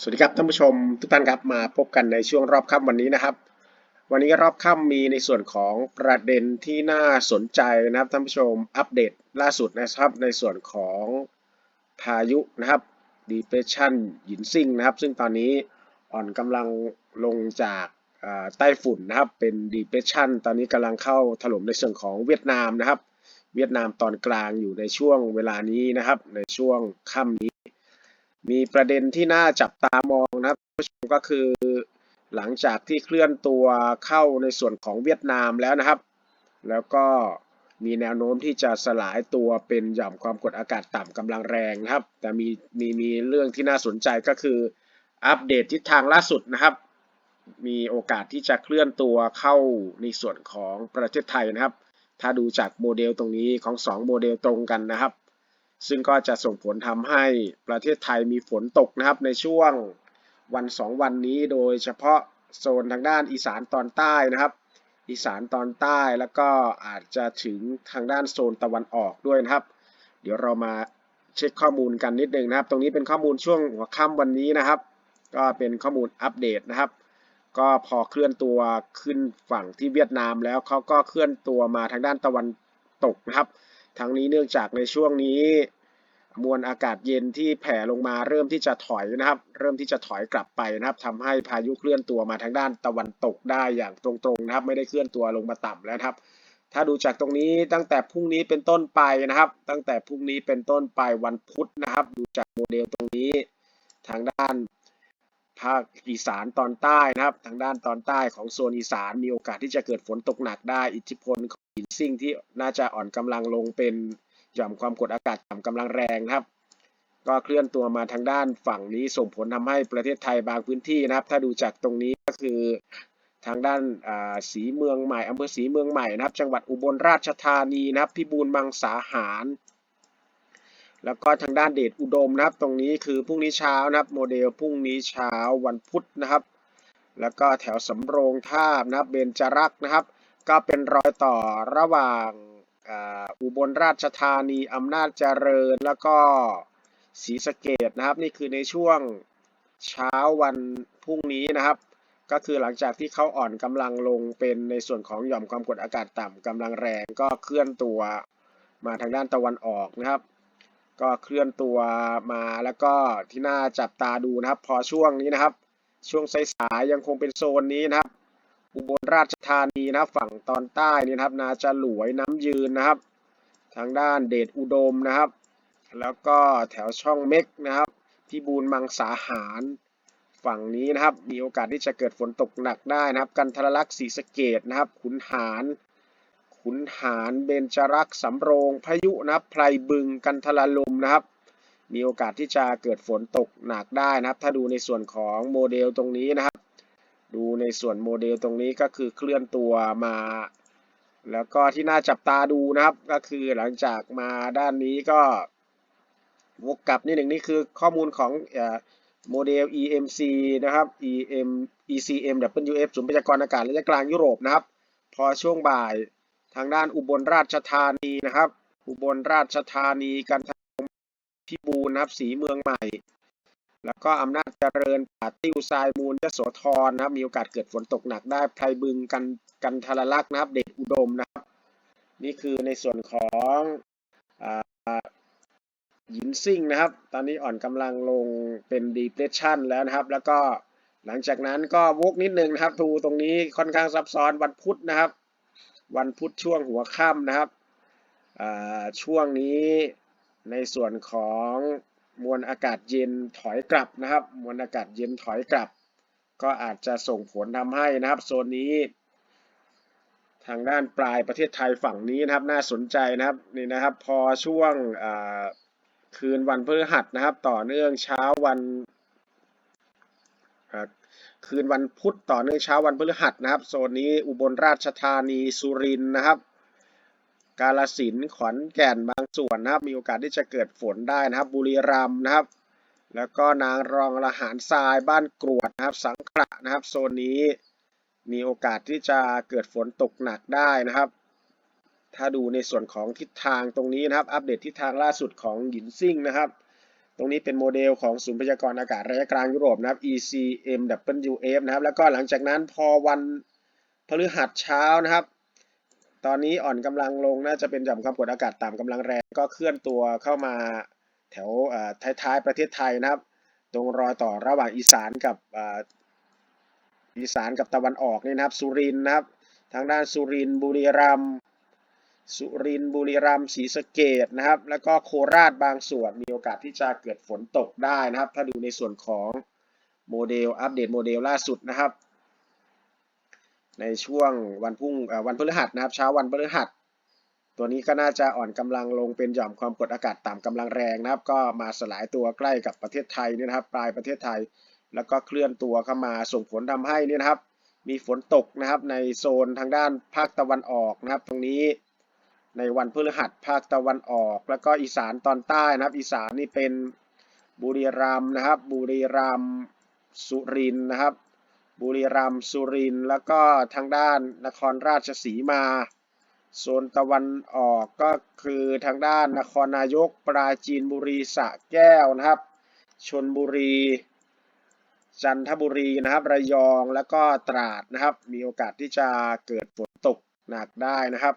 สวัสดีครับท่านผู้ชมทุกท่านครับมาพบกันในช่วงรอบค่ำวันนี้นะครับ วันนี้รอบค่ำมีในส่วนของประเด็นที่น่าสนใจนะครับท่านผู้ชมอัปเดตล่าสุดนะครับในส่วนของพายุนะครับ depression หยินซิ่งนะครับ ซึ่งตอนนี้อ่อนกำลังลงจากใต้ฝุ่นนะครับเป็น depression ตอนนี้กำลังเข้าถล่มในส่วนของเวียดนามนะครับ เวียดนามตอนกลางอยู่ในช่วงเวลานี้นะครับ ในช่วงค่ำนี้ มีประเด็นที่น่าจับตามองนะครับท่านผู้ชมก็คือหลังจากที่เคลื่อนตัวเข้าในส่วนของเวียดนามแล้วนะครับ แล้วก็มีแนวโน้มที่จะสลายตัวเป็นหย่อมความกดอากาศต่ำกำลังแรงนะครับ แต่มีมีมีเรื่องที่น่าสนใจก็คืออัปเดตทิศทางล่าสุดนะครับ มีโอกาสที่จะเคลื่อนตัวเข้าในส่วนของประเทศไทยนะครับ ถ้าดูจากโมเดลตรงนี้ของสองโมเดลตรงกันนะครับ ซึ่งก็จะส่งผลทำให้ประเทศไทยมีฝนตกนะครับในช่วงวันสองวันนี้โดยเฉพาะโซนทางด้านอีสานตอนใต้นะครับ อีสานตอนใต้แล้วก็อาจจะถึงทางด้านโซนตะวันออกด้วยนะครับ เดี๋ยวเรามาเช็คข้อมูลกันนิดนึงนะครับ ตรงนี้เป็นข้อมูลช่วงหัวค่ำวันนี้นะครับ ก็เป็นข้อมูลอัปเดตนะครับ ก็พอเคลื่อนตัวขึ้นฝั่งที่เวียดนามแล้วเขาก็เคลื่อนตัวมาทางด้านตะวันตกนะครับ ทั้งนี้เนื่องจากในช่วงนี้มวลอากาศเย็นที่แผ่ลงมาเริ่มที่จะถอยนะครับ เริ่มที่จะถอยกลับไปนะครับทำให้พายุเคลื่อนตัวมาทางด้านตะวันตกได้อย่างตรงๆนะครับ ไม่ได้เคลื่อนตัวลงมาต่ำแล้วครับ ถ้าดูจากตรงนี้ตั้งแต่พรุ่งนี้เป็นต้นไปนะครับ ตั้งแต่พรุ่งนี้เป็นต้นไปวันพุธนะครับ ดูจากโมเดลตรงนี้ ทางด้าน ภาคอีสานตอนใต้นะครับ ทางด้านตอนใต้ของโซนอีสานมีโอกาสที่จะเกิดฝนตกหนักได้ อิทธิพลของหินซิ่งที่น่าจะอ่อนกำลังลงเป็นหย่อมความกดอากาศต่ำกำลังแรงนะครับ ก็เคลื่อนตัวมาทางด้านฝั่งนี้ส่งผลทำให้ประเทศไทยบางพื้นที่นะครับ ถ้าดูจากตรงนี้ก็คือทางด้านอ่าสีเมืองใหม่อำเภอสีเมืองใหม่นะครับ จังหวัดอุบลราชธานีนะครับพิบูลมังสาหาร แล้วก็ทางด้านเดชอุดมนะครับ ตรงนี้คือพรุ่งนี้เช้านะครับ โมเดลพรุ่งนี้เช้าวันพุธนะครับ แล้วก็แถวสำโรงท่าบนะครับเบญจรักนะครับ ก็เป็นรอยต่อระหว่างอ,อุบลราชธานีอำนาจเจริญ แล้วก็ศรีสะเกดนะครับ นี่คือในช่วงเช้าวันพรุ่งนี้นะครับก็คือหลังจากที่เขาอ่อนกำลังลงเป็นในส่วนของหย่อมความกดอากาศต่ำกำลังแรงก็เคลื่อนตัวมาทางด้านตะวันออกนะครับ ก็เคลื่อนตัวมาแล้วก็ที่น่าจับตาดูนะครับ พอช่วงนี้นะครับ ช่วงสายๆยังคงเป็นโซนนี้นะครับ อุบลราชธานีนะฝั่งตอนใต้นี่นะครับ นาจะหลวยน้ำยืนนะครับ ทางด้านเดชอุดมนะครับ แล้วก็แถวช่องเม็กนะครับพิบูลมังสาหารฝั่งนี้นะครับ มีโอกาสที่จะเกิดฝนตกหนักได้นะครับ กันทรลักษณ์ศรีสะเกดนะครับ ขุนหาร ขุนหารเบญจรักษ์สำโรงพายุนะครับไพรบึงกันทรลมนะครับ มีโอกาสที่จะเกิดฝนตกหนักได้นะครับ ถ้าดูในส่วนของโมเดลตรงนี้นะครับ ดูในส่วนโมเดลตรงนี้ก็คือเคลื่อนตัวมา แล้วก็ที่น่าจับตาดูนะครับ ก็คือหลังจากมาด้านนี้ก็วกกลับนิดหนึ่งนี่คือข้อมูลของโมเดล EMC นะครับ EM ECM WF ศูนย์พยากรณ์อากาศระยะกลางยุโรปนะครับ พอช่วงบ่าย ทางด้านอุบลราชธานีนะครับ อุบลราชธานีกันทรพิบูลนะครับสีเมืองใหม่ แล้วก็อำนาจเจริญป่าติ้วทรายมูลยโสธรนะครับ มีโอกาสเกิดฝนตกหนักได้ไพรบึงกันกันทรลักษณ์นะครับ เดชอุดมนะครับ นี่คือในส่วนของอ่าหยินซิ่งนะครับ ตอนนี้อ่อนกำลังลงเป็น depression แล้วนะครับ แล้วก็หลังจากนั้นก็วกนิดนึงนะครับดูตรงนี้ค่อนข้างซับซ้อนวันพุธนะครับ วันพุธช่วงหัวค่ำนะครับ ช่วงนี้ในส่วนของมวลอากาศเย็นถอยกลับนะครับ มวลอากาศเย็นถอยกลับ ก็อาจจะส่งผลทำให้นะครับ โซนนี้ ทางด้านปลายประเทศไทยฝั่งนี้นะครับ น่าสนใจนะครับนี่นะครับ พอช่วงคืนวันพฤหัสนะครับ ต่อเนื่องเช้าวัน คืนวันพุธต่อเนื่องเช้าวันพฤหัสนะครับ โซนนี้อุบลราชธานีสุรินทร์นะครับ กาฬสินขอนแก่นบางส่วนนะครับ มีโอกาสที่จะเกิดฝนได้นะครับ บุรีรัมย์นะครับ แล้วก็นางรองละหารทรายบ้านกรวดนะครับ สังขละนะครับ โซนนี้มีโอกาสที่จะเกิดฝนตกหนักได้นะครับ ถ้าดูในส่วนของทิศทางตรงนี้นะครับ อัปเดตทิศทางล่าสุดของหยินซิ่งนะครับ ตรงนี้เป็นโมเดลของศูนย์พยากรณ์อากาศระยะกลางยุโรปนะครับ ECMWF นะครับ แล้วก็หลังจากนั้นพอวันพฤหัสเช้านะครับ ตอนนี้อ่อนกำลังลงน่าจะเป็นหย่อมความกดอากาศต่ำกำลังแรงก็เคลื่อนตัวเข้ามาแถวท้ายๆประเทศไทยนะครับ ตรงรอยต่อระหว่างอีสานกับอ่ออีสานกับตะวันออกนี่นะครับ สุรินทร์นะครับ ทางด้านสุรินทร์บุรีรัมย์ สุรินทร์บุรีรัมย์ศรีสะเกดนะครับ แล้วก็โคราชบางส่วนมีโอกาสที่จะเกิดฝนตกได้นะครับ ถ้าดูในส่วนของโมเดลอัปเดตโมเดลล่าสุดนะครับ ในช่วงวันพุ่งวันพฤหัสนะครับ เช้าวันพฤหัส ตัวนี้ก็น่าจะอ่อนกำลังลงเป็นหย่อมความกดอากาศต่ำกำลังแรงนะครับ ก็มาสลายตัวใกล้กับประเทศไทยนี่นะครับ ปลายประเทศไทย แล้วก็เคลื่อนตัวเข้ามาส่งผลทำให้นี่นะครับ มีฝนตกนะครับในโซนทางด้านภาคตะวันออกนะครับ ตรงนี้ ในวันพฤหัสภาคตะวันออก แล้วก็อีสานตอนใต้นะครับ อีสานนี่เป็นบุรีรัมย์นะครับ บุรีรัมย์สุรินทร์นะครับ บุรีรัมย์สุรินทร์แล้วก็ทางด้านนครราชสีมาโซนตะวันออกก็คือทางด้านนครนายกปราจีนบุรีสะแก้วนะครับ ชนบุรี จันทบุรีนะครับ ระยองแล้วก็ตราดนะครับ มีโอกาสที่จะเกิดฝนตกหนักได้นะครับ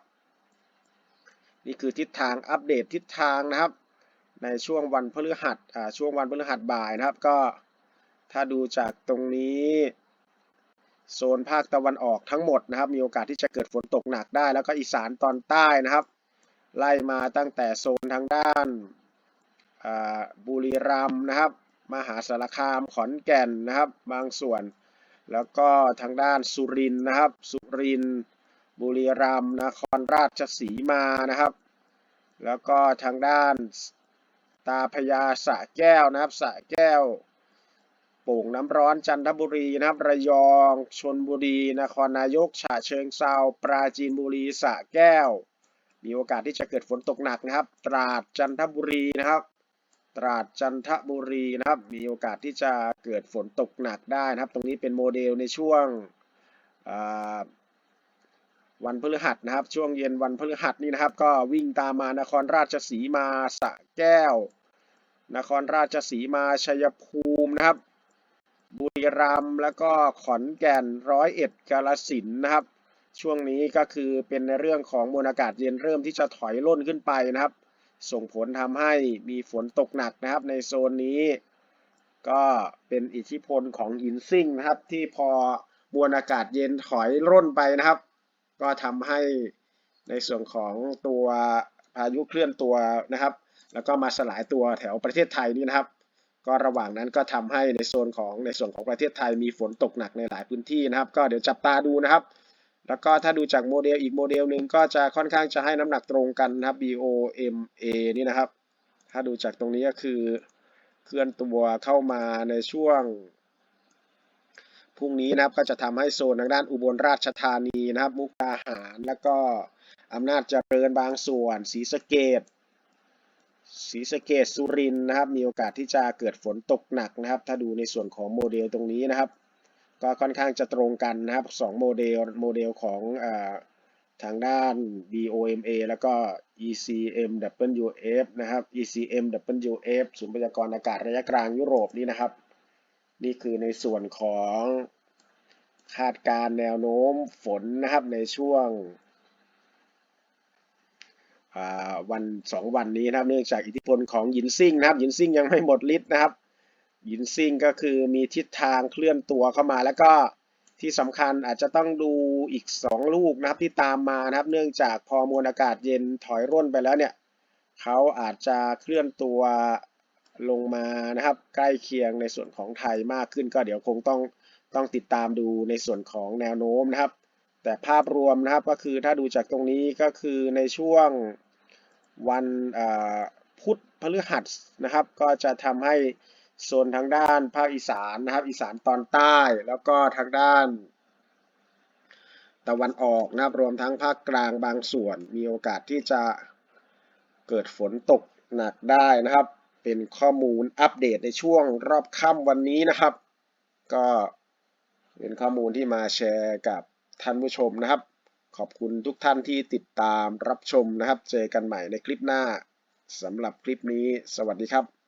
นี่คือทิศทางอัปเดตทิศทางนะครับ ในช่วงวันพฤหัสอ่าช่วงวันพฤหัสบ่ายนะครับ ก็ถ้าดูจากตรงนี้โซนภาคตะวันออกทั้งหมดนะครับ มีโอกาสที่จะเกิดฝนตกหนักได้ แล้วก็อีสานตอนใต้นะครับ ไล่มาตั้งแต่โซนทางด้านบุรีรัมย์นะครับ มหาสารคามขอนแก่นนะครับ บางส่วน แล้วก็ทางด้านสุรินทร์นะครับ สุรินทร์ บุรีรัมย์นครราชสีมานะครับ แล้วก็ทางด้านตาพญาสะแก้วนะครับสะแก้วโป่งน้ำร้อนจันทบุรีนะครับ ระยองชนบุรี นครนายกฉะเชิงเซาปราจีนบุรีสะแก้ว มีโอกาสที่จะเกิดฝนตกหนักนะครับ ตราดจันทบุรีนะครับ ตราดจันทบุรีนะครับ มีโอกาสที่จะเกิดฝนตกหนักได้นะครับ ตรงนี้เป็นโมเดลในช่วง วันพฤหัสนะครับ ช่วงเย็นวันพฤหัสนี่นะครับ ก็วิ่งตามมานครราชสีมาสะแก้ว นครราชสีมาชัยภูมินะครับ บุรีรัมย์แล้วก็ขอนแก่นร้อยเอ็ดกาฬสินนะครับ ช่วงนี้ก็คือเป็นในเรื่องของมวลอากาศเย็นเริ่มที่จะถอยร่นขึ้นไปนะครับ ส่งผลทำให้มีฝนตกหนักนะครับ ในโซนนี้ ก็เป็นอิทธิพลของหินซิ่งนะครับ ที่พอมวลอากาศเย็นถอยร่นไปนะครับ ก็ทำให้ในส่วนของตัวพายุเคลื่อนตัวนะครับ แล้วก็มาสลายตัวแถวประเทศไทยนี่นะครับ ก็ระหว่างนั้นก็ทำให้ในโซนของในส่วนของประเทศไทยมีฝนตกหนักในหลายพื้นที่นะครับ ก็เดี๋ยวจับตาดูนะครับ แล้วก็ถ้าดูจากโมเดลอีกโมเดลหนึ่งก็จะค่อนข้างจะให้น้ำหนักตรงกันนะครับ BOMA นี่นะครับ ถ้าดูจากตรงนี้ก็คือเคลื่อนตัวเข้ามาในช่วง พรุ่งนี้นะครับก็จะทำให้โซนทางด้านอุบลราชธานีนะครับ มุกดาหารแล้วก็อำนาจเจริญบางส่วนศรีสะเกดศรีสะเกดสุรินทร์นะครับ มีโอกาสที่จะเกิดฝนตกหนักนะครับ ถ้าดูในส่วนของโมเดลตรงนี้นะครับ ก็ค่อนข้างจะตรงกันนะครับสองโมเดลโมเดลของอทางด้าน BOMA แล้วก็ ECMWF นะครับ ECMWF ศูนย์พยากรณ์อากาศระยะกลางยุโรปนี่นะครับ นี่คือในส่วนของคาดการแนวโน้มฝนนะครับในช่วงวันสองวันนี้นะครับเนื่องจากอิทธิพลของยินซิ่งนะครับยินซิ่งยังไม่หมดฤทธิ์นะครับยินซิ่งก็คือมีทิศทางเคลื่อนตัวเข้ามา แล้วก็ที่สำคัญอาจจะต้องดูอีก 2 ลูกนะครับที่ตามมานะครับ เนื่องจากพอมวลอากาศเย็นถอยร่นไปแล้วเนี่ยเขาอาจจะเคลื่อนตัว ลงมานะครับ ใกล้เคียงในส่วนของไทยมากขึ้น ก็เดี๋ยวคงต้องต้องติดตามดูในส่วนของแนวโน้มนะครับ แต่ภาพรวมนะครับก็คือถ้าดูจากตรงนี้ก็คือในช่วงวันพุธพฤหัสนะครับ ก็จะทำให้โซนทางด้านภาคอีสานนะครับ อีสานตอนใต้แล้วก็ทางด้าน ตะวันออกนะครับรวมทั้งภาคกลางบางส่วน มีโอกาสที่จะเกิดฝนตกหนักได้นะครับ เป็นข้อมูลอัปเดตในช่วงรอบค่ำวันนี้นะครับ ก็เป็นข้อมูลที่มาแชร์กับท่านผู้ชมนะครับ ขอบคุณทุกท่านที่ติดตามรับชมนะครับ เจอกันใหม่ในคลิปหน้าสำหรับคลิปนี้ สวัสดีครับ